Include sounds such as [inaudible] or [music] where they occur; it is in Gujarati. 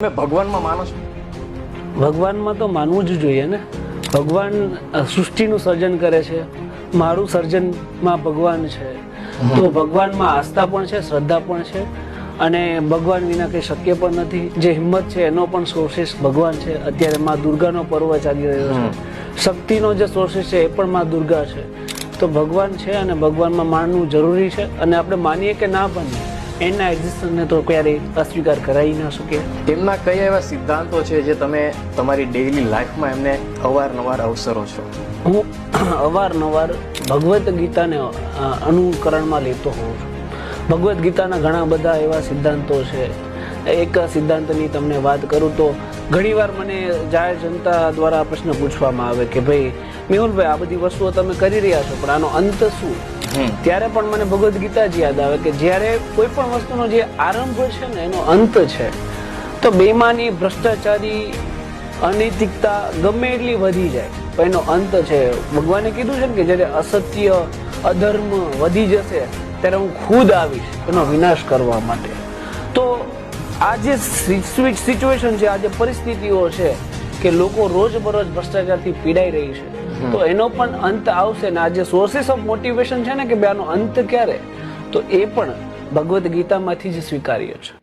તમે ભગવાનમાં માનો છો? ભગવાનમાં તો માનવું જ જોઈએ ને. ભગવાન સૃષ્ટિનું સર્જન કરે છે. મારું સર્જનમાં ભગવાન છે. તો ભગવાનમાં આસ્થા પણ છે શ્રદ્ધા પણ છે. અને ભગવાન વિના કંઈ શક્ય પણ નથી. જે હિંમત છે એનો પણ સોર્સિસ ભગવાન છે. અત્યારે માં દુર્ગાનો પર્વ ચાલી રહ્યો છે. શક્તિનો જે સોર્સિસ છે એ પણ માં દુર્ગા છે. તો ભગવાન છે અને ભગવાનમાં માનવું જરૂરી છે. અને આપણે માનીએ કે ના માનીએ એના એક્ઝિસ્ટન્સને તો ક્યારેય અસ્વીકાર કરાવી ન શકે. તેમના કયા એવા સિદ્ધાંતો છે જે તમે તમારી ડેઇલી લાઈફમાં એમને અવારનવાર અવસરો છો? હું [clears throat] અવારનવાર ભગવદ્ ગીતાને અનુકરણમાં લેતો હોઉં છું. ભગવદ્ ગીતાના ઘણા બધા એવા સિદ્ધાંતો છે. એક સિદ્ધાંતની તમને વાત કરું તો ઘણીવાર મને જાહેર જનતા દ્વારા પ્રશ્ન પૂછવામાં આવે કે ભાઈ મેહુલભાઈ આ બધી વસ્તુઓ તમે કરી રહ્યા છો પણ આનો અંત શું? ત્યારે પણ મને ભગવદ્ ગીતા જ યાદ આવે કે જ્યારે કોઈ પણ વસ્તુનો જે આરંભ છે ને, એનો અંત છે, તો બેમાની ભ્રષ્ટાચારી, અનૈતિકતા ગમે એટલી વધી જાય, પણ એનો અંત છે. ભગવાને કીધું છે ને કે જ્યારે અસત્ય, અધર્મ વધી જશે, ત્યારે હું ખુદ આવીશ એનો વિનાશ કરવા માટે. તો આ જે સિચ્યુએશન છે, આ જે પરિસ્થિતિઓ છે, કે લોકો રોજબરોજ ભ્રષ્ટાચારથી પીડાઈ રહી છે તો એનો પણ અંત આવશે ને આ જે સોર્સિસ ઓફ મોટિવેશન છે ને કે બે આનો અંત ક્યારે? તો એ પણ ભગવદ્ ગીતામાંથી જ સ્વીકાર્ય છે.